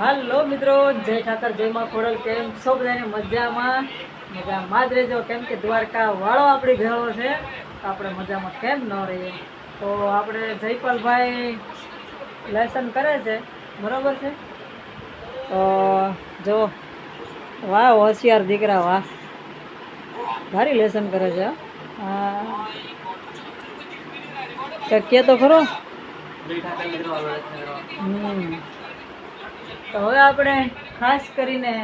હાલો મિત્રો જય ઠાકર જય માં ખોડલ કેમ સૌ બધાને મજામાં? મજામાં જ રહેજો કેમ કે દ્વારકા વાળો આપણી ભેળો છે તો આપણે મજામાં કેમ ન રહીએ? તો આપણે જયપાલભાઈ લેસન કરે છે બરાબર છે? તો જો વાહ હોશિયાર દીકરા વાહ. ભારી લેસન કરે છે હા. કે તો ખરો? હમ. તો હવે આપણે ખાસ કરીને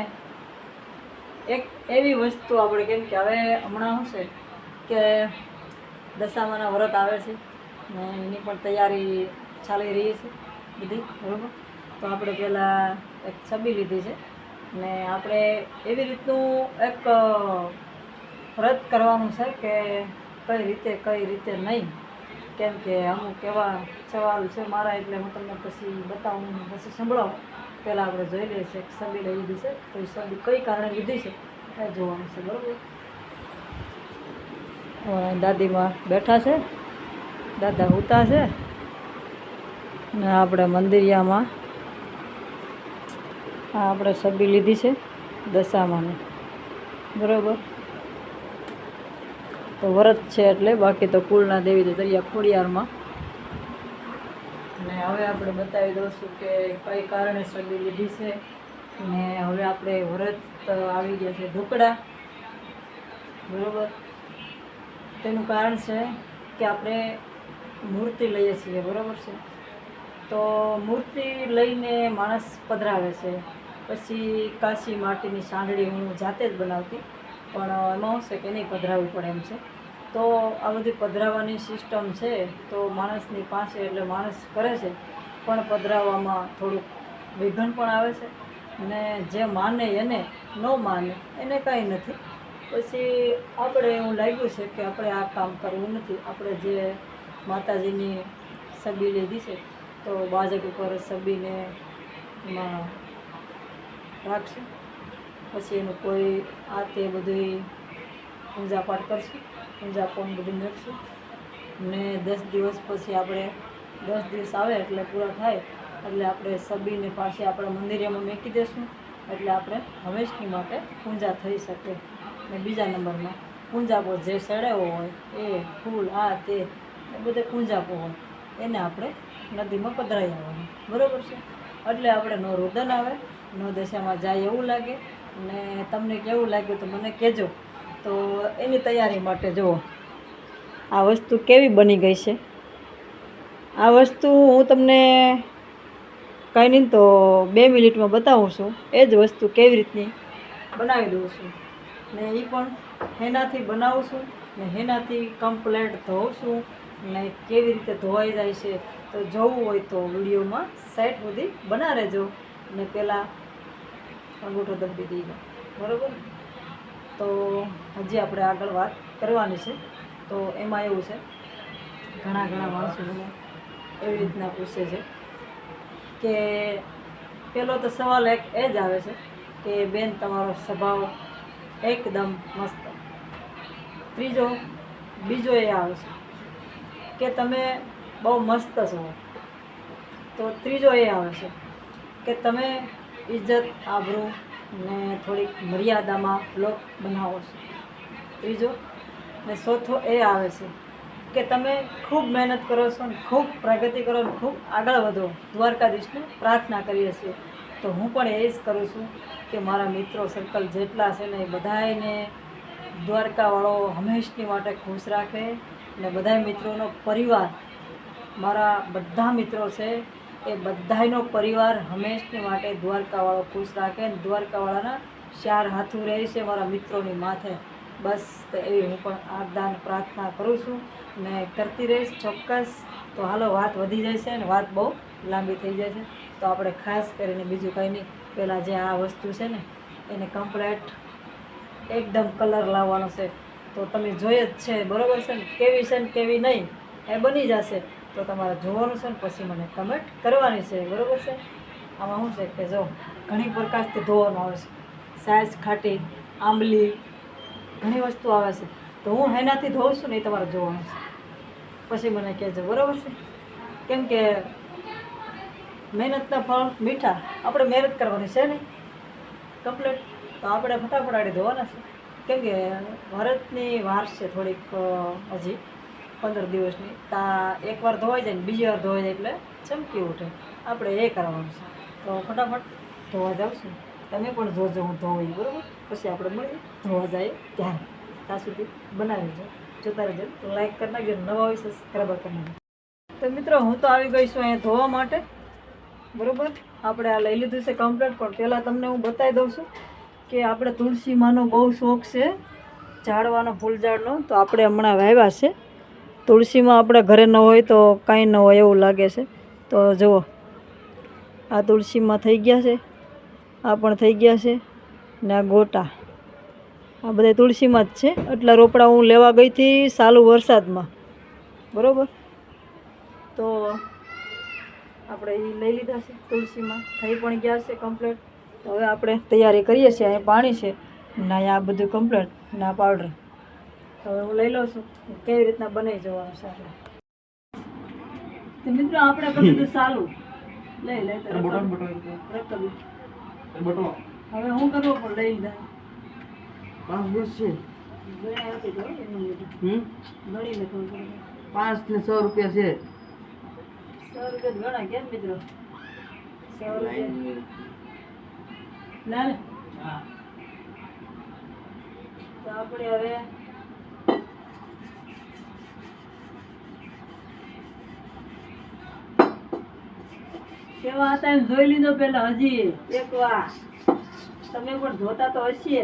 એક એવી વસ્તુ આપણે કેમ કે હવે હમણાં શું છે કે દશામાના વ્રત આવે છે ને એની પણ તૈયારી ચાલી રહી છે બધી, બરાબર? તો આપણે પહેલાં એક છબી લીધી છે ને આપણે એવી રીતનું એક વ્રત કરવાનું છે કે કઈ રીતે કઈ રીતે નહીં? કેમ કે અમુક એવા સવાલ છે મારા એટલે હું તમને પછી બતાવું પછી સંભળાવું. પહેલાં આપણે જોઈ લઈએ છીએ કે લઈ લીધી છે. તો એ સબી કઈ કારણે લીધી છે? એ જોવાનું છે, બરાબર? દાદીમાં બેઠા છે. દાદા ઉતા છે. ને આપણે મંદિરિયામાં આ આપણે સબી લીધી છે દશામાની. બરાબર? તો વ્રત છે એટલે બાકી તો કુળના દેવી તો દરિયા ખોડિયારમાં હવે આપણે બતાવી દઉં કે કઈ કારણે સગી લીધી છે. ને હવે આપણે વ્રત આવી ગયા છે ઢોકળા. બરોબર? તેનું કારણ છે કે આપણે મૂર્તિ લઈએ છીએ, બરોબર છે? તો મૂર્તિ લઈને માણસ પધરાવે છે. પછી કાશી માટીની સાંડળી હું જાતે જ બનાવતી, પણ એમાં શું છે કે નહીં પધરાવવું પડે એમ છે. તો આ બધી પધરાવવાની સિસ્ટમ છે તો માણસની પાસે એટલે માણસ કરે છે, પણ પધરાવવામાં થોડુંક વિઘન પણ આવે છે. અને જે માને એને ન માને, એને કાંઈ નથી. પછી આપણે એવું લાગ્યું છે કે આપણે આ કામ કરવું નથી. આપણે જે માતાજીની સબી લીધી છે, તો બાજક ઉપર સબીને એમાં રાખશું. પછી એનું કોઈ આ તે બધી પૂજા પાઠ કરશું. પૂજા પણ બધું નાખશું ને દસ દિવસ પછી આપણે, દસ દિવસ આવે એટલે પૂરા થાય, એટલે આપણે સબીને પાછી આપણા મંદિરમાં મૂકી દઈશું એટલે આપણે હંમેશની માટે પૂજા થઈ શકે. ને બીજા નંબરમાં, પૂંજાપો જે સડેવો હોય, એ ફૂલ, આ તે બધે પૂંજાપો હોય, એને આપણે નદીમાં પધરાઈ આવવાનું બરાબર છે? એટલે આપણે નો રુદન આવે નો દશામાં જાય એવું લાગે. ને તમને કેવું લાગ્યું તો મને કહેજો. તો એની તૈયારી માટે જુઓ. આ વસ્તુ કેવી બની ગઈ છે? આ વસ્તુ હું તમને કાંઈ નહીં તો બે મિનિટમાં બતાવું છું. એ જ વસ્તુ કેવી રીતની બનાવી દઉં છું. ને એ પણ હેનાથી બનાવું છું ને હેનાથી કમ્પ્લેટ ધોઉં છું ને કેવી રીતે ધોવાઈ જાય છે તો જોવું હોય તો વિડીયોમાં સેટ સુધી બના રહેજો. ને પહેલાં અંગૂઠો દબી દઈ બરાબર તો હજી આપણે આગળ વાત કરવાની છે. તો એમાં એવું છે, ઘણા ઘણા માણસો એવી રીતના પૂછે છે કે પેલો તો સવાલ એક એ જ આવે છે કે બેન તમારો સ્વભાવ એકદમ મસ્ત. ત્રીજો, બીજો એ આવે છે કે તમે બહુ મસ્ત છો. તો ત્રીજો એ આવે છે કે તમે ઇજ્જત આબરૂ ને થોડીક મર્યાદામાં લોક બનાવો છો. ત્રીજો, ને ચોથો એ આવે છે કે તમે ખૂબ મહેનત કરો છો ને ખૂબ પ્રગતિ કરો ને ખૂબ આગળ વધો. દ્વારકાધીશને પ્રાર્થના કરીએ છીએ. તો હું પણ એ જ કરું છું કે મારા મિત્રો સર્કલ જેટલા છે ને એ બધાયને દ્વારકાવાળો હંમેશની માટે ખુશ રાખે ને બધા મિત્રોનો પરિવાર, મારા બધા મિત્રો છે એ બધાયનો પરિવાર હંમેશની માટે દ્વારકાવાળો ખુશ રાખે ને દ્વારકાવાળાના ચાર હાથું રહે છે મારા મિત્રોની માથે. બસ એવી હું પણ આદાન પ્રાર્થના કરું છું ને કરતી રહીશ ચોક્કસ. તો હાલો વાત વધી જાય છે ને વાત બહુ લાંબી થઈ જાય છે. તો આપણે ખાસ કરીને બીજું કંઈ નહીં. પહેલાં જે આ વસ્તુ છે ને, એને કમ્પ્લેટ એકદમ કલર લાવવાનો છે. તો તમે જોઈએ જ છે, બરાબર છે ને? કેવી છે ને કેવી નહીં? એ બની જશે. તો તમારે જોવાનું છે ને પછી મને કમેન્ટ કરવાની છે. બરાબર છે? આમાં શું છે કે જો ઘણી પ્રકારથી ધોવાનું આવે છે. સાઈઝ ખાટી, આંબલી, ઘણી વસ્તુ આવે છે. તો હું હેનાથી ધોઉં છું ને એ તમારે જોવાનું છે. પછી મને કહેજો, બરાબર છે? કેમ કે મહેનતના ફળ મીઠા આપણે મહેનત કરવાની છે નહીં કમ્પ્લેટ તો આપણે ફટાફટ આડી ધોવાના છે. કેમ કે ભરતની વાર છે થોડીક હજી. પંદર દિવસની. તા એકવાર ધોવાઈ જાય ને બીજી વાર ધોવાઈ જાય એટલે ચમકી ઉઠે. આપણે એ કરવાનું છે. તો ફટાફટ ધોવા જાઉં છું. તમે પણ જોજો હું ધોવાઈ બરાબર? પછી આપણે મળીએ. ધોવા જાય ત્યારે ત્યાં સુધી બનાવી જોતા રહેજો. તો લાઈક કરી નાખજો નવા હોય સબસ્ક્રાઈબર કરી નાખજો. તો મિત્રો, હું તો આવી ગઈ છું અહીંયા ધોવા માટે. બરાબર? આપણે આ લઈ લીધું છે કમ્પ્લેટ પણ પહેલાં તમને હું બતાવી દઉં છું કે આપણે તુલસીમાંનો બહુ શોખ છે. ઝાડવાનો ફૂલ ઝાડનો તો આપણે હમણાં વાવ્યા છે. તુલસીમાં આપણે ઘરે ન હોય તો કાંઈ ન હોય એવું લાગે છે. તો જુઓ, આ તુલસીમાં થઈ ગયા છે, આ પણ થઈ ગયા છે ને આ ગોટા. આ બધા તુલસીમાં જ છે. એટલા રોપડા હું લેવા ગઈ હતી સાલું વરસાદમાં. બરાબર? તો આપણે એ લઈ લીધા છે તુલસીમાં. થઈ પણ ગયા છે કમ્પ્લેટ હવે આપણે તૈયારી કરીએ છીએ. અહીંયા પાણી છે ને આ બધું કમ્પ્લેટ ને પાવડર હવે હું લઈ લઉં છું. કેવી રીતના બનાવી જવાનું સારું તો મિત્રો આપણે બધું સાલું લઈ લે. હવે હું કરવો પણ લઈ લીધા પાંચ બસ છે. પાંચ ને સો રૂપિયા છે. સો રૂપિયા જ ગણાય કેમ મિત્રો? સો રૂપિયા. ના ને. તો આપણે હવે કેવા હતા એમ જોઈ લીધો પેલા હજી. એક વાર. તમે પણ જોતા તો હશીએ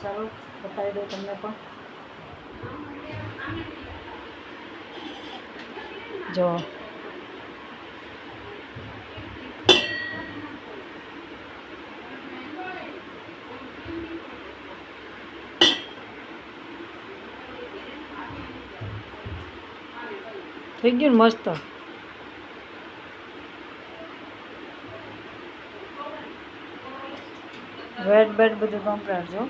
ચાલો બતાવી દઉં તમને પણ. જો. થઈ ગયું મસ્ત? વેટ બેટ બધું કમ્પ્લીટ જો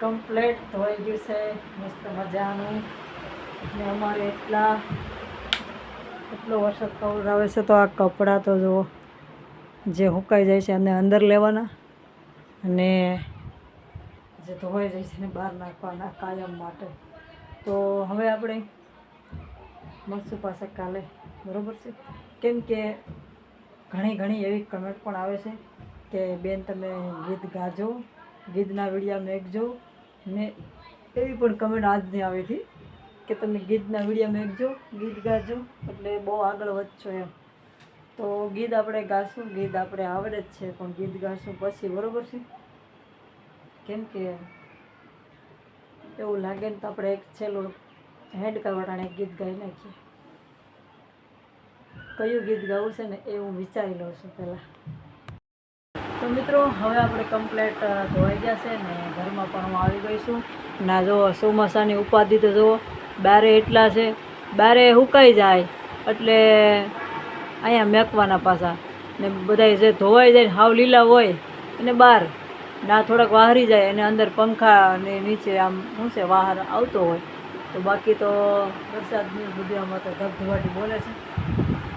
કમ્પ્લેટ ધોઈ ગયું છે. મસ્ત મજાનું. ને અમારે એટલા, એટલો વરસાદ કવરાવે છે તો આ કપડાં તો જુઓ, જે સુકાઈ જાય છે અને અંદર લેવાના અને જે ધોવાઈ જાય છે ને બહાર નાખવાના કાયમ માટે. તો હવે આપણે મળશું પાછા કાલે, બરાબર છે? કેમ કે ઘણી ઘણી એવી કમેન્ટ પણ આવે છે કે, બેન, તમે ગીત ગાજો, ગીતના વિડીયા મેકજો. ને એવી પણ કમેન્ટ આજની આવી હતી કે, તમે ગીતના વિડીયા મેકજો, ગીત ગાજો, એટલે બહુ આગળ વધશો એમ. તો ગીત આપણે ગાશું, ગીત આપણે આવડે જ છે, પણ ગીત ગાશું પછી, બરાબર છે? કેમ કે એવું લાગે ને તો આપણે એક છેલ્લું હેડ કરવાટાણે ગીત ગાઈ નાખીએ. કયું ગીત ગાવું છે ને એ હું વિચારી લઉં છું પહેલાં. તો મિત્રો, હવે આપણે કમ્પ્લેટ ધોવાઈ ગયા છે ને ઘરમાં પણ હું આવી ગઈ છું. ના જુઓ ચોમાસાની ઉપાધિ તો જુઓ બારે એટલા છે. બારે સુકાઈ જાય, એટલે અહીંયા મેકવાના પાછા. ને બધા જે ધોવાઈ જાય હાવ લીલા હોય અને બહાર. ના થોડાક વાહરી જાય અને અંદર પંખા ને નીચે આમ, શું છે વાહર આવતો હોય. તો બાકી તો વરસાદની બધી આમાં તો ધબધબાટી બોલે છે.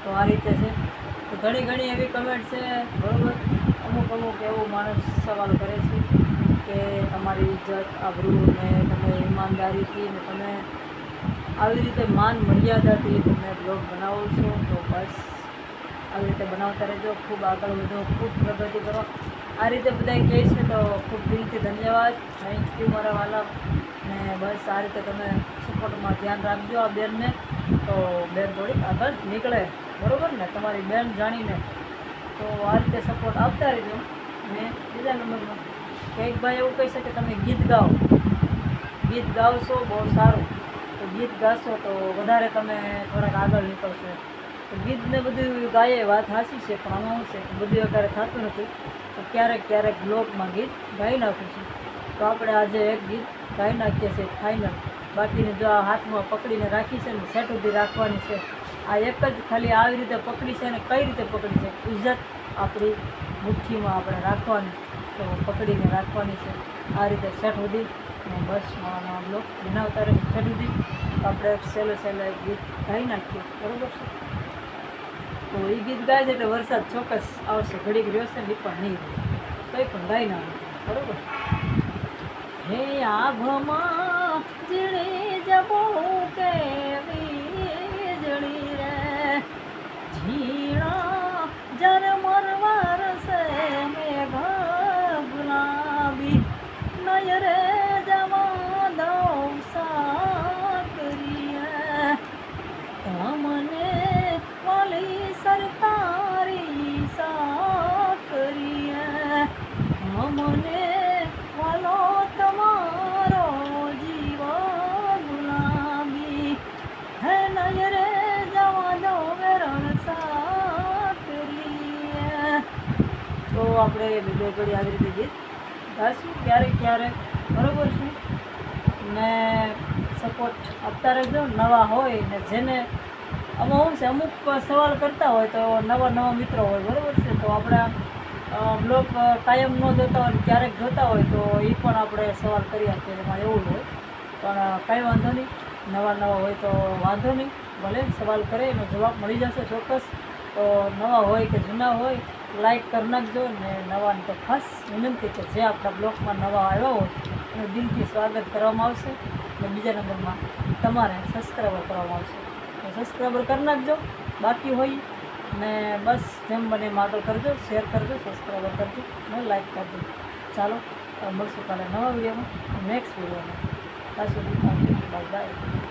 તો આ રીતે છે. તો ઘણી ઘણી એવી કમેન્ટ છે. બરાબર? અમુક અમુક એવું માણસ સવાલ કરે છે કે તમારી ઇજ્જત, આબરૂ ને તમે ઈમાનદારીથી ને તમે આવી રીતે માન મર્યાદાથી તમે બ્લોગ બનાવો છો, તો બસ આવી રીતે બનાવતા રહેજો. ખૂબ આગળ વધો, ખૂબ પ્રગતિ કરો. આ રીતે બધા કહે છે તો ખૂબ દિલથી ધન્યવાદ. થેન્ક યુ મારા વાલા. ને બસ આ રીતે તમે સપોર્ટમાં ધ્યાન રાખજો આ બેનને. તો બેન થોડીક આગળ નીકળે. બરાબર ને? તમારી બેન જાણીને. તો આ રીતે સપોર્ટ આપતા રહેજો. ને બીજા નંબરમાં કંઈક ભાઈ એવું કહી શકે, તમે ગીત ગાઓ. ગીત ગાવશો બહુ સારું. તો ગીત ગાશો તો વધારે તમે થોડાક આગળ નીકળશો. તો ગીતને બધું ગાઈએ, વાત હાસી છે, પણ આમાં શું છે બધું અત્યારે થતું નથી. તો ક્યારેક ક્યારેક બ્લોકમાં ગીત ગાઈ નાખું છું. તો આપણે આજે એક ગીત ગાઈ નાખીએ છીએ ફાઇનલ બાકીને જો આ હાથમાં પકડીને રાખી છે ને સેટ સુધી રાખવાની છે. આ એક જ ખાલી આવી રીતે પકડી છે ને કઈ રીતે પકડી છે? ઇજ્જત આપણી મુઠ્ઠીમાં આપણે રાખવાની. તો પકડીને રાખવાની છે. આ રીતે સેટ સુધી અને બસ નવા નવા બનાવતા રહે સેટ સુધી આપણે સહેલો સહેલો ગીત ગાઈ નાખીએ. બરાબર છે? તો એ ગીત ગાય છે એટલે વરસાદ ચોક્કસ આવશે. ઘડીક રહેશે ને પણ નહીં કંઈ પણ ગાઈ ના બરાબર? હે આભમાં જીણી જબો કે વીજળી રે? ઝીણા જર મરવાર તો આપણે બે ઘડી આવી રીતે ગીત ગાશું ક્યારેક ક્યારેક બરાબર છે? ને સપોર્ટ આપતા રહેજો. નવા હોય ને જેને આમાં શું છે, અમુક સવાલ કરતા હોય તો નવા નવા મિત્રો હોય, બરાબર છે? તો આપણા બ્લોગ કાયમ ન જોતા હોય ક્યારેક જોતા હોય તો એ પણ આપણે સવાલ કરી આપીએ. એમાં એવું હોય. પણ કાંઈ વાંધો નહીં. નવા નવા હોય તો વાંધો નહીં. ભલે સવાલ કરે એનો જવાબ મળી જશે ચોક્કસ. તો નવા હોય કે જૂના હોય લાઈક કરી નાખજો ને નવાને તો ખાસ વિનંતી કે જે આપણા બ્લોગમાં નવા આવ્યા હોય, એનું દિલથી સ્વાગત કરવામાં આવશે અને બીજા નંબરમાં તમારે સબસ્ક્રાઈબર કરવામાં આવશે. તો સબસ્ક્રાઈબર કરી નાખજો, બાકી હોય ને બસ જેમ બને એમ કરજો શેર કરજો સબસ્ક્રાઈબર કરજો ને લાઈક કરજો. ચાલો મળશું કાલે નવા વિડીયોમાં નેક્સ્ટ વિડીયોમાં. ત્યાં બાય બાય